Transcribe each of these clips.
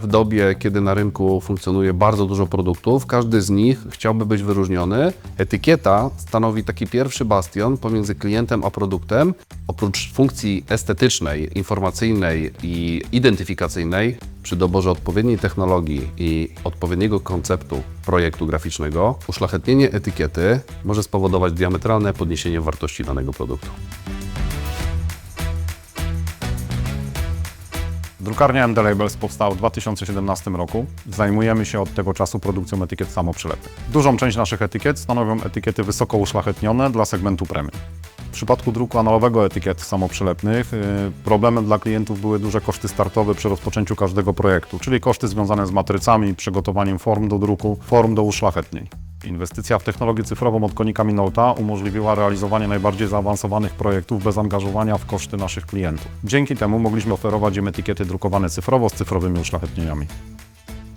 W dobie, kiedy na rynku funkcjonuje bardzo dużo produktów, każdy z nich chciałby być wyróżniony. Etykieta stanowi taki pierwszy bastion pomiędzy klientem a produktem. Oprócz funkcji estetycznej, informacyjnej i identyfikacyjnej, przy doborze odpowiedniej technologii i odpowiedniego konceptu projektu graficznego, uszlachetnienie etykiety może spowodować diametralne podniesienie wartości danego produktu. Drukarnia MD Labels powstała w 2017 roku. Zajmujemy się od tego czasu produkcją etykiet samoprzylepnych. Dużą część naszych etykiet stanowią etykiety wysoko uszlachetnione dla segmentu premium. W przypadku druku analogowego etykiet samoprzylepnych yy, problemem dla klientów były duże koszty startowe przy rozpoczęciu każdego projektu, czyli koszty związane z matrycami, przygotowaniem form do druku, form do uszlachetnień. Inwestycja w technologię cyfrową od Konika Minolta umożliwiła realizowanie najbardziej zaawansowanych projektów bez angażowania w koszty naszych klientów. Dzięki temu mogliśmy oferować im etykiety drukowane cyfrowo z cyfrowymi uszlachetnieniami.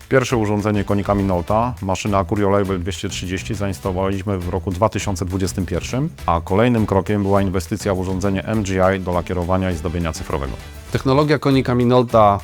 Pierwsze urządzenie Konika Minolta, maszyna Acurio Label 230 zainstalowaliśmy w roku 2021, a kolejnym krokiem była inwestycja w urządzenie MGI do lakierowania i zdobienia cyfrowego. Technologia konika Minolta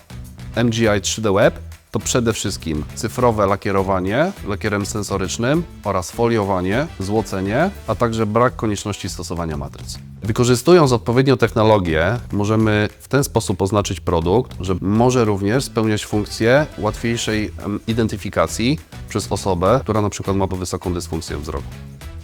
MGI 3D Web to przede wszystkim cyfrowe lakierowanie lakierem sensorycznym oraz foliowanie, złocenie, a także brak konieczności stosowania matryc. Wykorzystując odpowiednią technologię, możemy w ten sposób oznaczyć produkt, że może również spełniać funkcję łatwiejszej identyfikacji przez osobę, która na przykład ma wysoką dysfunkcję wzroku.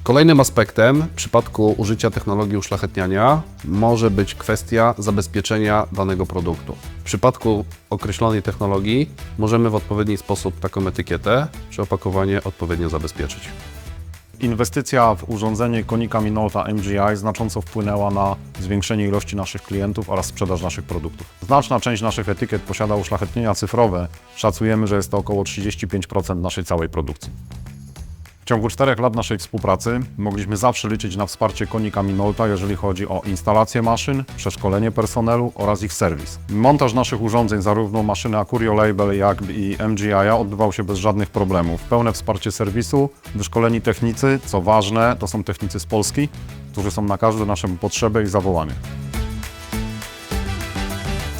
Kolejnym aspektem w przypadku użycia technologii uszlachetniania może być kwestia zabezpieczenia danego produktu. W przypadku określonej technologii możemy w odpowiedni sposób taką etykietę czy opakowanie odpowiednio zabezpieczyć. Inwestycja w urządzenie Konika Minolta MGI znacząco wpłynęła na zwiększenie ilości naszych klientów oraz sprzedaż naszych produktów. Znaczna część naszych etykiet posiada uszlachetnienia cyfrowe. Szacujemy, że jest to około 35% naszej całej produkcji. W ciągu czterech lat naszej współpracy mogliśmy zawsze liczyć na wsparcie Konika Minolta, jeżeli chodzi o instalację maszyn, przeszkolenie personelu oraz ich serwis. Montaż naszych urządzeń, zarówno maszyny Acurio Label, jak i MGI, odbywał się bez żadnych problemów. Pełne wsparcie serwisu, wyszkoleni technicy, co ważne, to są technicy z Polski, którzy są na każdą naszą potrzebę i zawołanie.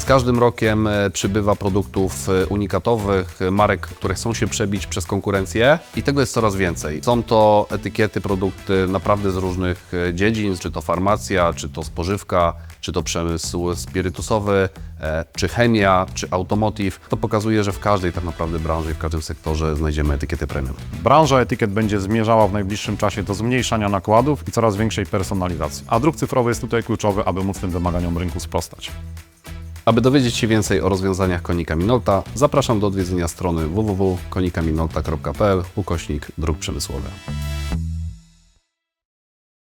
Z każdym rokiem e, przybywa produktów e, unikatowych, e, marek, które chcą się przebić przez konkurencję i tego jest coraz więcej. Są to etykiety, produkty naprawdę z różnych dziedzin, czy to farmacja, czy to spożywka, czy to przemysł spirytusowy, czy chemia, czy automotive. To pokazuje, że w każdej tak naprawdę branży, w każdym sektorze znajdziemy etykiety premium. Branża etykiet będzie zmierzała w najbliższym czasie do zmniejszania nakładów i coraz większej personalizacji. A druk cyfrowy jest tutaj kluczowy, aby móc tym wymaganiom rynku sprostać. Aby dowiedzieć się więcej o rozwiązaniach Konika Minolta, zapraszam do odwiedzenia strony www.konikaminolta.pl ukośnik dróg przemysłowy.